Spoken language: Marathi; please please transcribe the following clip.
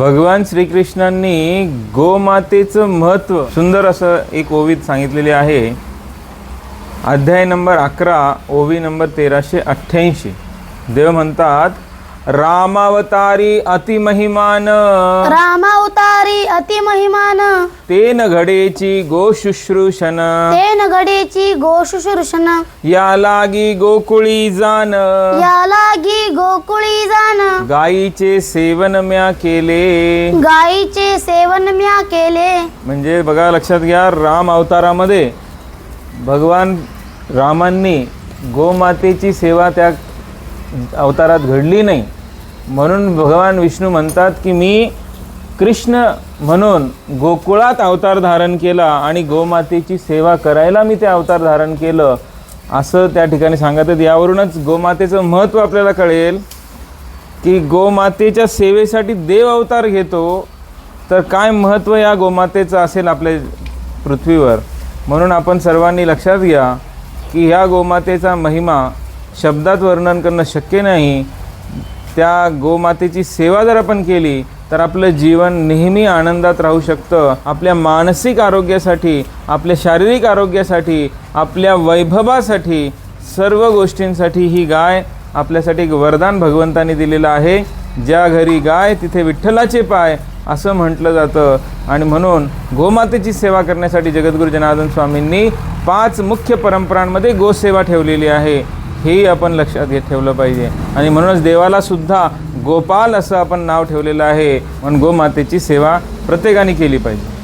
भगवान श्रीकृष्णांनी गोमातेचं महत्त्व. सुंदर असं एक ओवीत सांगितलेले आहे. अध्याय नंबर अकरा ओवी नंबर तेराशे अठ्ठ्याऐंशी. देव म्हणतात रामावतारी अतिमहिमान. रामावतारी अतिमहिमान. तेन घडेची गोशुश्रूषण तेन घडेची गोशुशुर्षण या लागी गोकुळी जान. या लागी गोकुळी जाण गायीचे सेवन म्या केले. गायीचे सेवन म्या केले. म्हणजे बघा लक्षात घ्या राम अवतारामध्ये भगवान रामांनी गोमातेची सेवा त्या अवतारात घडली नाही. म्हणून भगवान विष्णू म्हणतात की मी कृष्ण म्हणून गोकुळात अवतार धारण केला आणि गोमातेची सेवा करायला मी ते अवतार धारण केलं. असं त्या ठिकाणी सांगत आहेत यावरूनच गोमातेचं महत्त्व आपल्याला कळेल की गोमातेच्या सेवेसाठी देव अवतार घेतो. तर काय महत्त्व या गोमातेचं असेल आपल्या पृथ्वीवर? म्हणून आपण सर्वांनी लक्षात घ्या की ह्या गोमातेचा महिमा शब्दात वर्णन करणं शक्य नाही. त्या गोमातेची सेवा जर आपण केली तर आपलं जीवन नेहमी आनंदात राहू शकतं. आपल्या मानसिक आरोग्यासाठी आपल्या शारीरिक आरोग्यासाठी आपल्या वैभवासाठी सर्व गोष्टींसाठी ही गाय आपल्यासाठी एक वरदान भगवंताने दिलेलं आहे. ज्या घरी गाय तिथे विठ्ठलाचे पाय असं म्हटलं जातं. आणि म्हणून गोमातेची सेवा करण्यासाठी जगद्गुरू जनार्दन स्वामींनी पाच मुख्य परंपरांमध्ये गोसेवा ठेवलेली आहे. हेही आपण लक्षात घेत ठेवलं पाहिजे. आणि म्हणूनच देवाला सुद्धा गोपाल असं आपण नाव ठेवलेलं आहे. म्हणून गोमातेची सेवा प्रत्येकाने केली पाहिजे.